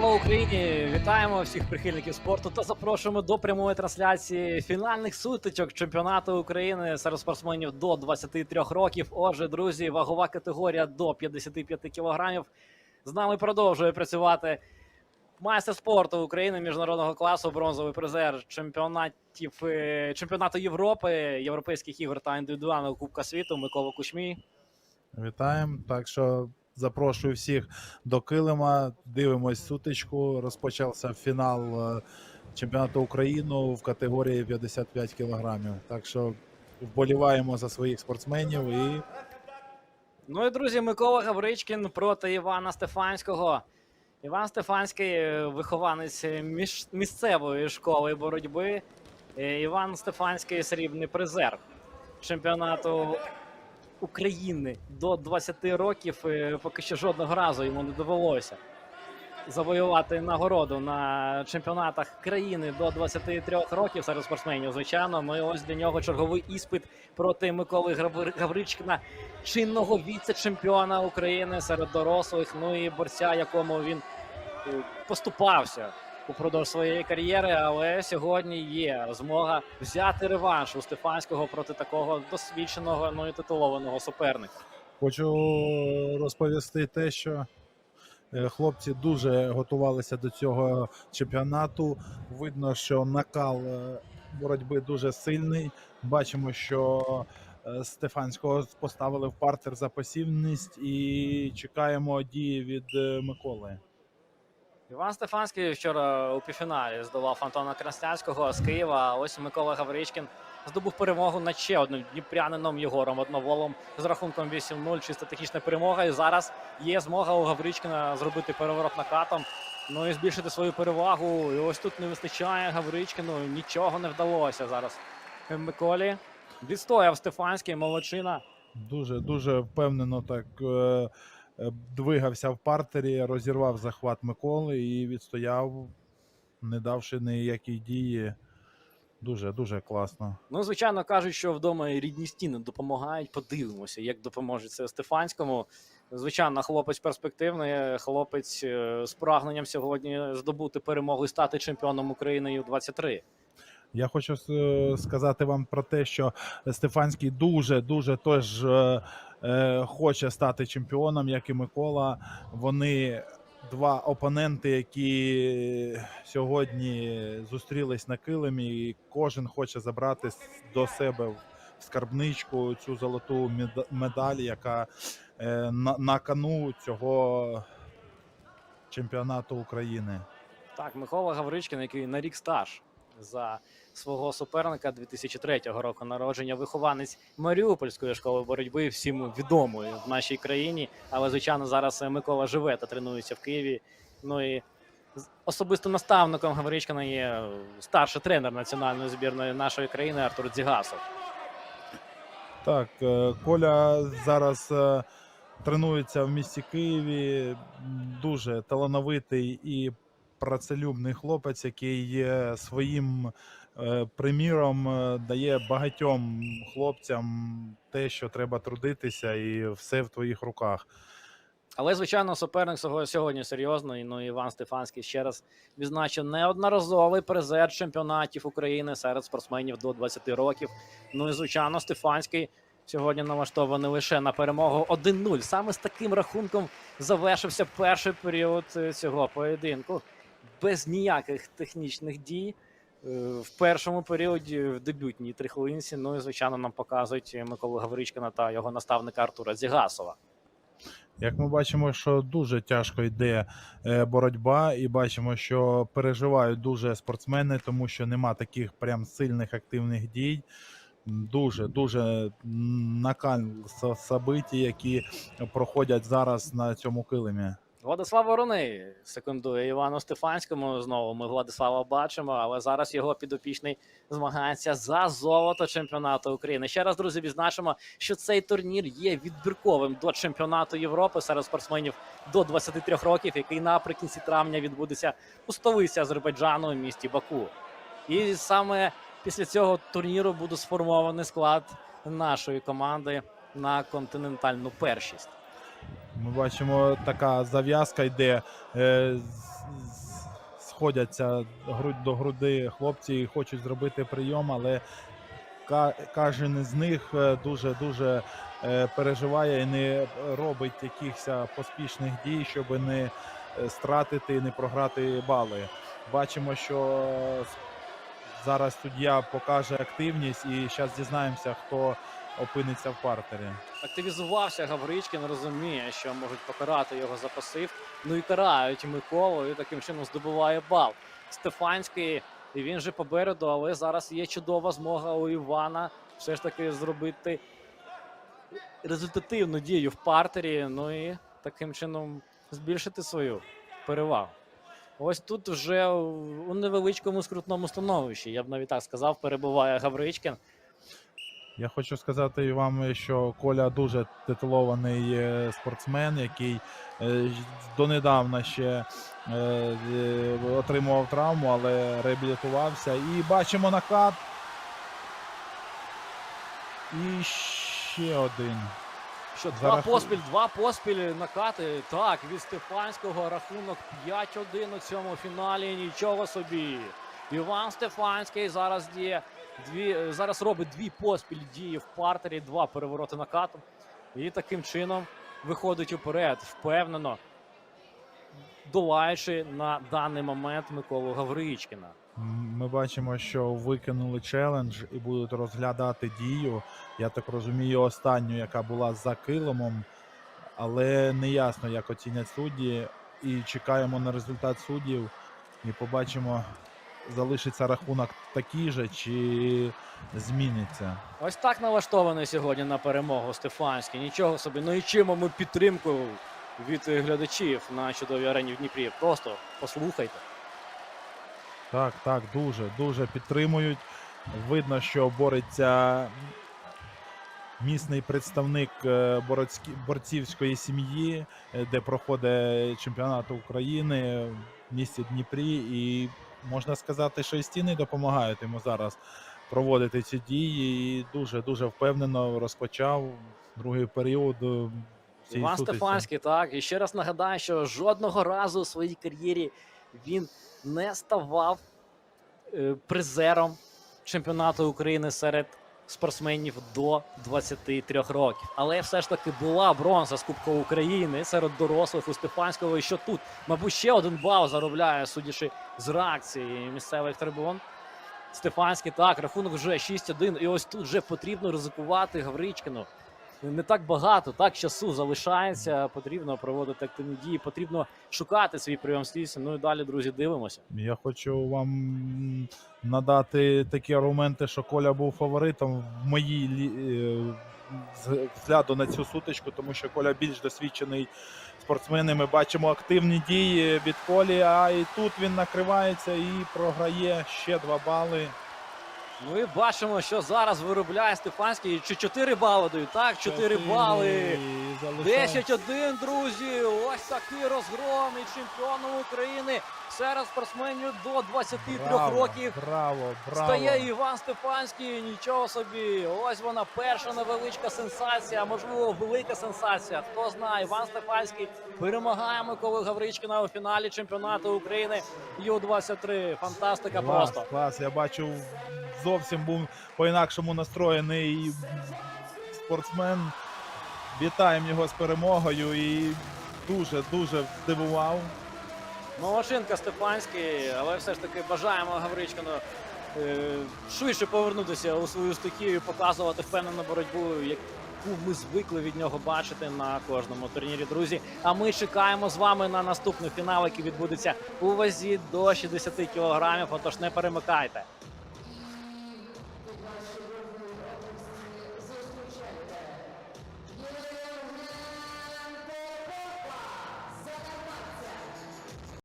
Слава Україні! Вітаємо всіх прихильників спорту та запрошуємо до прямої трансляції фінальних сутичок чемпіонату України серед спортсменів до 23 років. Отже, друзі, вагова категорія до 55 кілограмів. З нами продовжує працювати майстер спорту України міжнародного класу, бронзовий призер чемпіонатів е, чемпіонату Європи, європейських ігор та індивідуального Кубка світу Микола Кучмій. Вітаємо. Так що запрошую всіх до Килима. Дивимось сутичку. Розпочався фінал е, чемпіонату України в категорії 55 кілограмів. Так що вболіваємо за своїх спортсменів і Ну і друзі, Микола Гавричкін проти Івана Стефанського. Іван Стефанський е, вихованець між... місцевої школи боротьби. Е, Іван Стефанський срібний призер чемпіонату України до 20 років. Е, Поки що жодного разу йому не довелося завоювати нагороду на чемпіонатах країни до 23 років серед спортсменів. Звичайно, ми ось для нього черговий іспит проти Миколи Гаври- Гавричкіна, чинного віце-чемпіона України серед дорослих. Ну і борця, якому він е, поступався упродовж своєї кар'єри. Але сьогодні є змога взяти реванш у Стефанського проти такого досвідченого ну і титулованого суперника. хочу розповісти те, що е, хлопці дуже готувалися до цього чемпіонату. Видно, що накал е, боротьби дуже сильний. Бачимо, що е, Стефанського поставили в партер за пасівність і чекаємо дії від Миколи. Іван Стефанський вчора у півфіналі здолав Антона Краснянського з Києва. Ось Микола Гавричкін здобув перемогу над ще одним дніпрянином Єгором Одноволом з рахунком 8-0. Чисто технічна перемога. І зараз є змога у Гавричкіна зробити переворот накатом. Ну і збільшити свою перевагу. І ось тут не вистачає Гавричкіну. Нічого не вдалося зараз. Миколі відстояв Стефанський, молодчина. Дуже дуже впевнено так е, двигався в партері, розірвав захват Миколи і відстояв, не давши ніякій дії. Дуже дуже класно. Ну, звичайно, кажуть, що вдома і рідні стіни допомагають. Подивимося, як допоможе це Стефанському. Звичайно, хлопець перспективний, хлопець е, з прагненням сьогодні здобути перемогу і стати чемпіоном України у 23. Я хочу е, сказати вам про те, що Стефанський дуже дуже теж е, хоче стати чемпіоном, як і Микола. Вони два опоненти, які сьогодні зустрілись на килимі, і кожен хоче забрати до себе в скарбничку цю золоту меда- медаль, яка е, на, на кону цього чемпіонату України. Так, Микола Гавричкін, який на рік стаж за свого суперника 2003 року народження, вихованець Маріупольської школи боротьби, всім відомої в нашій країні. Але звичайно, зараз Микола живе та тренується в Києві. Ну і особисто наставником Гавричкина є старший тренер національної збірної нашої країни Артур Дзігасов. Так, е, Коля зараз е, тренується в місті Києві. Дуже талановитий і працелюбний хлопець, який своїм е, приміром е, дає багатьом хлопцям те, що треба трудитися, і все в твоїх руках. Але, звичайно, суперник сього- сьогодні серйозний. Ну, Іван Стефанський ще раз відзначив неодноразовий призер чемпіонатів України серед спортсменів до 20 років. Ну і звичайно, Стефанський сьогодні налаштований лише на перемогу 1-0. Саме з таким рахунком завершився перший період е, цього поєдинку. Без ніяких технічних дій. Е, В першому періоді в дебютній трихлинці. Ну і звичайно, нам показують Миколу Гавричкина та його наставника Артура Зігасова. Як ми бачимо, що дуже тяжко йде е, боротьба, і бачимо, що переживають дуже спортсмени, тому що нема таких прям сильних активних дій. Дуже дуже накаль собиті, які проходять зараз на цьому килимі. Владислав Вороний секундує Івану Стефанському. Знову ми Владислава бачимо, але зараз його підопічний змагається за золото чемпіонату України. Ще раз, друзі, відзначимо, що цей турнір є відбірковим до чемпіонату Європи серед спортсменів до 23 років, який наприкінці травня відбудеться у столиці Азербайджану в місті Баку. І саме після цього турніру буде сформований склад нашої команди на континентальну першість. Ми бачимо, така зав'язка йде е, з- з- сходяться грудь до груди хлопці і хочуть зробити прийом, але кожен із них е, дуже дуже е, переживає і не робить якихось поспішних дій, щоб не стратити, не програти бали. Бачимо, що зараз суддя покаже активність, і зараз дізнаємося, хто опиниться в партері. Активізувався Гавричкін, розуміє, що можуть покарати його за пасив. Ну і карають Миколу, і таким чином здобуває бал. Стефанський, і він же попереду, але зараз є чудова змога у Івана все ж таки зробити результативну дію в партері. Ну і таким чином збільшити свою перевагу. Ось тут вже у невеличкому скрутному становищі, я б навіть так сказав, перебуває Гавричкін. Я хочу сказати вам, що Коля дуже титулований е, спортсмен, який е, донедавна ще е, отримував травму, але реабілітувався. І бачимо накат. І ще один. Що два раху- поспіль, два поспіль накати. Так, від Стефанського рахунок 5-1 у цьому фіналі. Нічого собі. Іван Стефанський зараз діє дві, е, зараз робить дві поспіль дії в партері, два перевороти накатом. І таким чином виходить уперед, впевнено, долаючи на даний момент Миколу Гавричкіна. Ми бачимо, що викинули челендж і будуть розглядати дію. Я так розумію, останню, яка була за килимом, але не ясно, як оцінять судді. І чекаємо на результат суддів. І побачимо, залишиться рахунок такий же, чи зміниться. Ось так налаштований сьогодні на перемогу Стефанський. Нічого собі. Ну і чимо ми підтримку від глядачів на чудовій арені в Дніпрі. Просто послухайте. Так, так, дуже, дуже підтримують. Видно, що бореться місний представник е, борцівської сім'ї, е, де проходить чемпіонат України в місті Дніпрі. І можна сказати, що і стіни допомагають йому зараз проводити ці дії. І дуже дуже впевнено розпочав другий період. е, Іван. Стефанський, так. І ще раз нагадаю, що жодного разу у своїй кар'єрі він не ставав е, призером чемпіонату України серед спортсменів до 23 років. Але все ж таки була бронза з Кубка України серед дорослих у Стефанського. І що тут, мабуть, ще один бал заробляє, судячи з реакції місцевих трибун. Стефанський так, рахунок вже 6-1. І ось тут вже потрібно ризикувати Гавричкину. Не так багато, так часу залишається. Потрібно проводити активні дії, потрібно шукати свій прийом слідства. Ну і далі, друзі, дивимося. Я хочу вам надати такі аргументи, що Коля був фаворитом в моїй е, з- взгляду на цю сутичку, тому що Коля більш досвідчений спортсмен. і Ми бачимо активні дії від Колі, а і тут він накривається і програє ще два бали. Ну і бачимо, що зараз виробляє Стефанський. Чи 4 бали дають? Так, 4 бали. І залишається- 10-1, друзі. Ось такий розгром і чемпіоном України серед спортсменів до 23 Браво, років. Браво, браво. Стає Іван Стефанський, нічого собі. Ось вона перша невеличка сенсація, можливо, велика сенсація. Хто знає, Іван Стефанський перемагає Миколи Гавричкина у фіналі чемпіонату України Ю-23. Фантастика Клас, просто. клас. Я бачу, зовсім був по-інакшому настроєний спортсмен. Вітаємо його з перемогою і дуже дуже здивував. Молодчинка Степанський, але все ж таки бажаємо Гавричкину е, швидше повернутися у свою стихію, показувати впевнену боротьбу, яку ми звикли від нього бачити на кожному турнірі. Друзі. А ми чекаємо з вами на наступний фінал, який відбудеться у вазі до 60 кілограмів. Отож не перемикайте.